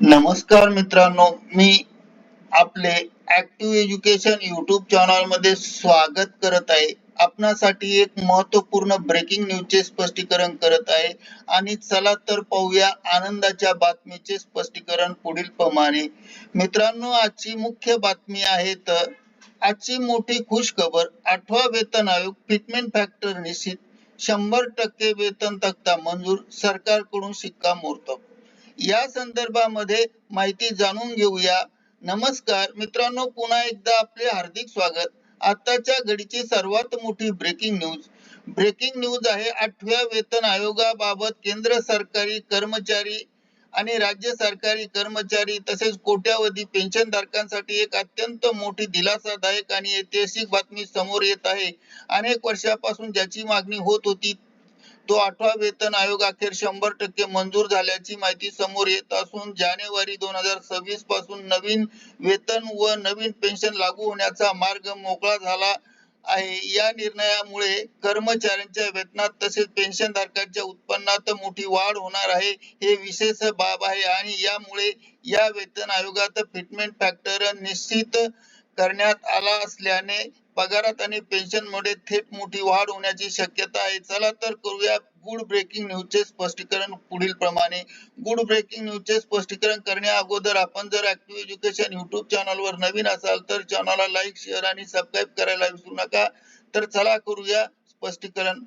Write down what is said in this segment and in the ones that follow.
नमस्कार मित्रांनो मी आपले ऍक्टिव्ह एज्युकेशन युट्यूब चॅनलमध्ये स्वागत करत आहे. आपणासाठी एक महत्त्वपूर्ण ब्रेकिंग न्यूजचे स्पष्टीकरण करत आहे. आणि चला तर पाहूया आनंदाच्या बातमीचे स्पष्टीकरण पुढील प्रमाणे. मित्रांनो आजची मुख्य बातमी आहे तर आजची मोठी खुश खबर आठवा वेतन आयोग फिटमेंट फॅक्टर निश्चित शंभर टक्के वेतन तक्ता मंजूर सरकारकडून शिक्कामोर्तब या संदर्भामध्ये माहिती जाणून घेऊया. नमस्कार मित्रांनो पुन्हा एकदा आपले हार्दिक स्वागत. आताच्या घडीची सर्वात मोठी ब्रेकिंग न्यूज ब्रेकिंग न्यूज आहे आठव्या वेतन आयोगाबाबत केंद्र सरकारी कर्मचारी आणि राज्य सरकारी कर्मचारी तसेच कोट्यावधी पेन्शन धारकांसाठी एक अत्यंत मोठी दिलासादायक आणि ऐतिहासिक बातमी समोर येत आहे. अनेक वर्षापासून ज्याची मागणी होत होती तो आठवा वेतन आयोग अखेर शंभर टक्के मंजूर झाल्याची माहिती समोर येत असून जानेवारी दोन हजार सव्वीसपासून नवीन वेतन व नवीन पेन्शन लागू होण्याचा मार्ग मोकळा झाला आहे. या निर्णयामुळे कर्मचाऱ्यांच्या वेतनात तसेच पेन्शन धारकांच्या उत्पन्नात मोठी वाढ होणार आहे हे विशेष बाब आहे आणि यामुळे या वेतन आयोगात फिटमेंट फॅक्टर निश्चित करण्यात आला असल्याने पगारात आणि पेन्शनमध्ये थेट मोठी वाढ होण्याची शक्यता आहे. चला तर करूया गुड ब्रेकिंग न्यूज चे स्पष्टीकरण पुढील प्रमाणे. गुड ब्रेकिंग न्यूज चे स्पष्टीकरण करण्या अगोदर आपण जर ऍक्टिव्ह एज्युकेशन युट्यूब चॅनलवर नवीन असाल तर चॅनलला लाईक शेअर आणि सबस्क्राईब करायला विसरू नका. तर चला करूया स्पष्टीकरण.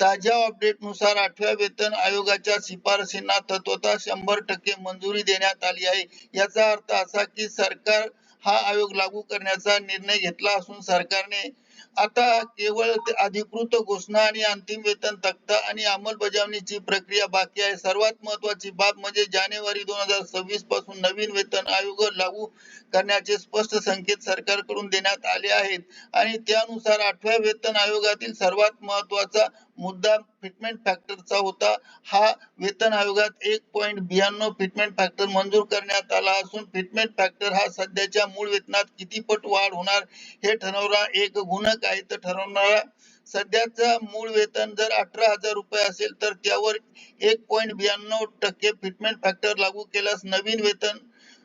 ताज्या अपडेटनुसार आठव्या वेतन आयोगाच्या शिफारसींना तत्वता शंभर टक्के मंजुरी देण्यात आली आहे. याचा अर्थ असा की सरकार हा आयोग लागू करण्याचा निर्णय घेतला असून सरकारने आता केवळ अधिकृत घोषणा आणि अंतिम वेतन तक्ता आणि अंमलबजावणीची प्रक्रिया बाकी आहे. सर्वात महत्वाची बाब म्हणजे जानेवारी दोन हजार सव्वीसपासून नवीन वेतन आयोग लागू करण्याचे स्पष्ट संकेत सरकारकडून देण्यात आले आहेत. आणि त्यानुसार आठव्या वेतन आयोगातील सर्वात महत्त्वाचा मुद्दा फिटमेंट फॅक्टरचा होता. हा वेतन आयोगात एक पॉईंट ब्याण्णव फिटमेंट फॅक्टर मंजूर करण्यात आला असून फिटमेंट फॅक्टर हा सध्याच्या मूळ वेतनात किती पट वाढ होणार हे ठरवणारा एक गुणक आहे. तर ठरवणारा सध्याचा मूळ वेतन जर अठरा हजार रुपये असेल तर त्यावर एक पॉईंट ब्याण्णव टक्के फिटमेंट फॅक्टर लागू केल्यास नवीन वेतन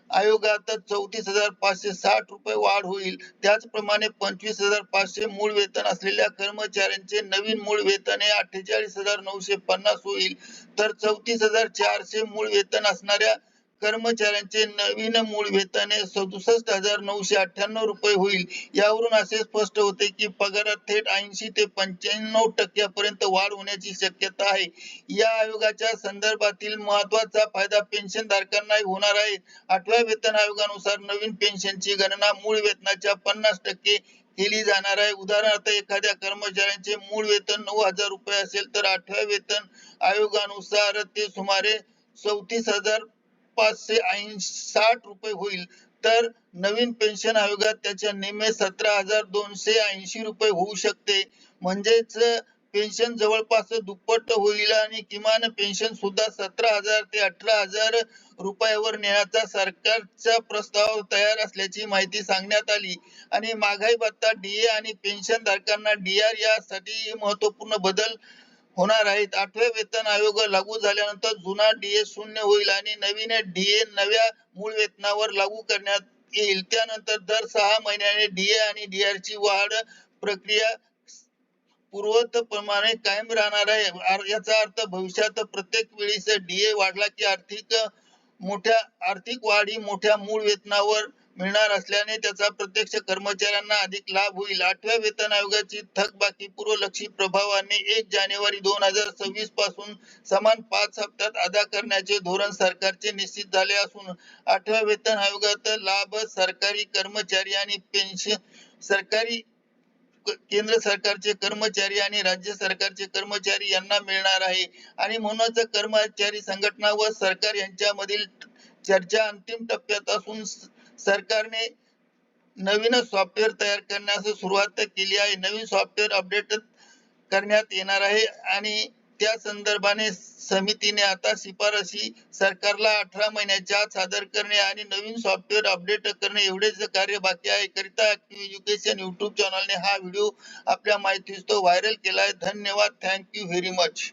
आयोगात चौतीस हजार पाचशे साठ रुपये वाढ होईल. त्याचप्रमाणे पंचवीस हजार पाचशे मूळ वेतन असलेल्या कर्मचाऱ्यांचे नवीन मूळ वेतन हे अठ्ठेचाळीस हजार नऊशे पन्नास होईल. तर चौतीस हजार चारशे मूळ वेतन असणाऱ्या कर्मचाऱ्यांचे नवीन मूळ वेतन सदुसष्ट हजार नऊशे अठ्ठ्याण्णव रुपये होईल. यावरून असे स्पष्ट होते की पगारात थेट ऐंशी ते पंच्याण्णव टक्क्यापर्यंत वाढ होण्याची शक्यता आहे. या आयोगाच्या संदर्भातील महत्त्वाचा फायदा पेन्शन धारकांनाही होणार आहे. आठव्या वेतन आयोगानुसार नवीन पेन्शनची गणना मूळ वेतनाच्या पन्नास टक्के केली जाणार आहे. उदाहरणार्थ एखाद्या कर्मचाऱ्यांचे मूळ वेतन नऊ हजार रुपये असेल तर आठव्या वेतन आयोगानुसार ते सुमारे चौतीस हजार पाचशे साठ रुपये होईल. तर नवीन पेन्शन आयोगात त्याच्या निम्मे सतरा हजार दोनशे ऐंशी रुपये होऊ शकते. म्हणजेच पेन्शन जवळपास दुप्पट होईल आणि किमान पेन्शन सुद्धा सतरा हजार ते अठरा हजार रुपयावर नेण्याचा सरकारचा प्रस्ताव तयार असल्याची माहिती सांगण्यात आली. आणि महागाई भत्ता डीए आणि पेन्शन धारकांना डीआर यासाठी महत्त्वपूर्ण बदल होणार आहेत. आठव्या वेतन आयोग लागू झाल्यानंतर जुना डीए शून्य होईल आणि नवीन डीए नव्या मूळ वेतनावर लागू करण्यात येईल. त्यानंतर दर सहा महिन्याने डीए आणि डीआर ची वाढ प्रक्रिया पूर्वत प्रमाणे कायम राहणार आहे. याचा अर्थ भविष्यात प्रत्येक वेळीस डीए वाढला की आर्थिक मोठ्या आर्थिक वाढ ही मोठ्या मूळ वेतनावर मिळणार असल्याने त्याचा प्रत्यक्ष कर्मचाऱ्यांना अधिक लाभ होईल. आठव्या वेतन आयोगाची थकबाकी पूर्वलक्षी प्रभावाने एक जानेवारी दोन हजार सव्वीसपासून समान पाच हप्त्यात अदा करण्याचे धोरण सरकारचे निश्चित झाले असून आठव्या वेतन आयोगात लाभ सरकारी कर्मचारी आणि पेन्शन सरकारी केंद्र सरकारचे कर्मचारी आणि राज्य सरकारचे कर्मचारी यांना मिळणार आहे. आणि म्हणूनच कर्मचारी संघटना व सरकार यांच्यामधील चर्चा अंतिम टप्प्यात असून सरकारने नवीन सॉफ्टवेअर तयार करण्यास सुरुवात केली आहे. नवीन सॉफ्टवेअर अपडेट करण्यात येणार आहे आणि त्या संदर्भाने समितीने आता शिफारसी सरकारला अठरा महिन्याच्या आत सादर करणे आणि नवीन सॉफ्टवेअर अपडेट करणे एवढेच कार्य बाकी आहे. करिता एज्युकेशन युट्यूब चॅनलने हा व्हिडिओ आपल्या माहितीस तो व्हायरल केला आहे धन्यवाद थँक्यू व्हेरी मच